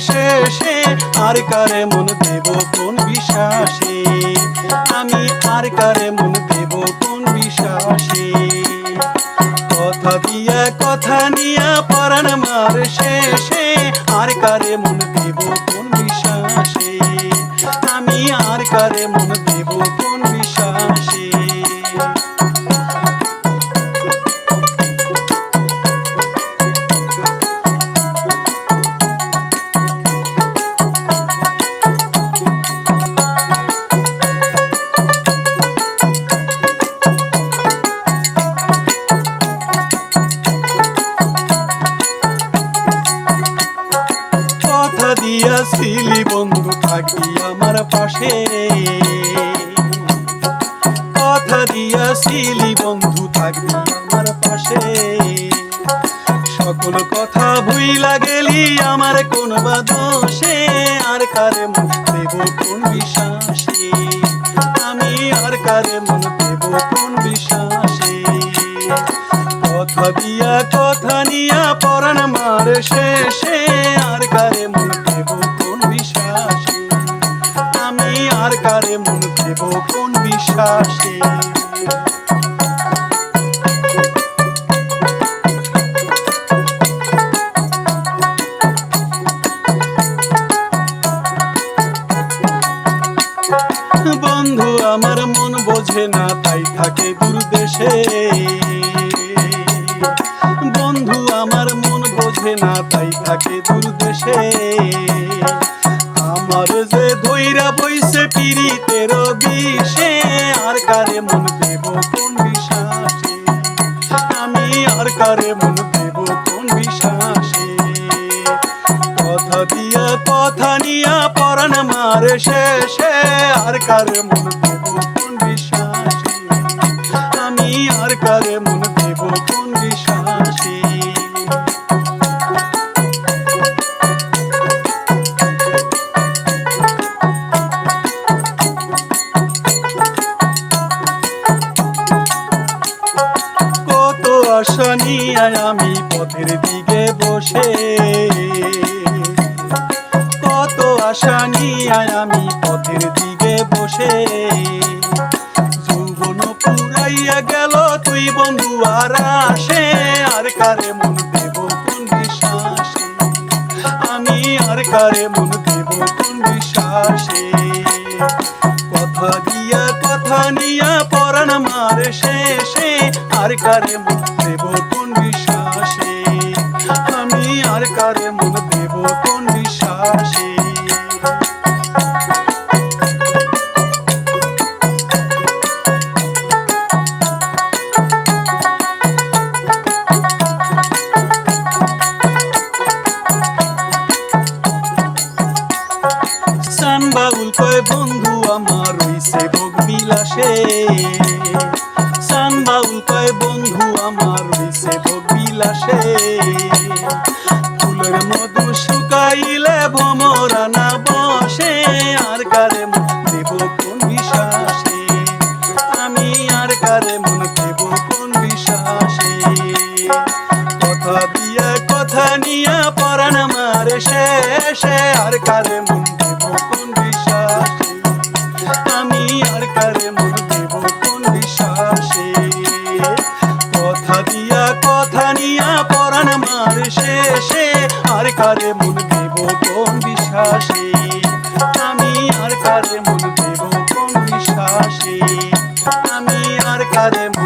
শেষে, আর কারে মন দেব কোন বিশ্বাসে? আমি আর কারে মন দেব কোন বিশ্বাসে? কথা দিয়া কথা নিয়া পরাণ মার শেষে, আর কারে মন দেব কোন বিশ্বাসে? আমি আর কারে মন দেব দিয়াছিলি বন্ধু, থাকি আমার পাশে। কথা দিয়াছিলি বন্ধু, থাকি আমার পাশে। সকল কথা ভুইলা গেলি আমার কোন বা দোষে। আর কারে মন দেব কোন বিশ্বাসে? আমি আর কারে মন দেব কোন বিশ্বাসে? কথা দিয়া, কথা নিয়া পরাণ মার শেষে। আর কারে মন আর কারে মন দেব কোন বিশ্বাসে? বন্ধু, আমার মন বোঝে না, তাই থাকে দেশে বন্ধু, আমার মন বোঝে না, তাই থাকে দেশে আমার যে ধৈরা বইছে পিরিতের বিষে, আর কারে মন দেব কোন বিশ্বাসে? আমি আর কারে মন দেব কোন বিশ্বাসে? কথা দিয়া, কথা নিয়া, পরাণ মার শেষে, আর কারে মন দেব কোন বিশ্বাসে? আমি আর কারে মন দেব আমি পথের দিকে বসে। কত আশা নিয়ে আমি পথের দিকে বসে। যৌবন পুরাইয়া গেল তুই বন্ধু আর আসে। আর কারে মন দেব কোন বিশ্বাসে আমি আর কারে মন দেব কোন বিশ্বাসে কথা দিয়া কথা নিয়া পরাণ মার শেষে। আর কারে মন দেব কোন বিশ্বাসে সান বাউল কয়, বন্ধু আমার রইছে ভোগ বিলাসে সান বাউল কয়, বন্ধু আমার রইছে ভোগ বিলাসে ফুলের মধু শুকাইলে ভমরা না বসে, আর কারে মন দেব কোন বিশ্বাসে? আমি আর কারে মন দেব কোন বিশ্বাসে? কথা দিয়া কথা নিয়া পরাণ মারে শেষে। কারে মন দেব কোন বিশ্বাসে? আমি আর কারে মন দেব কোন বিশ্বাসে? আমি আর কারে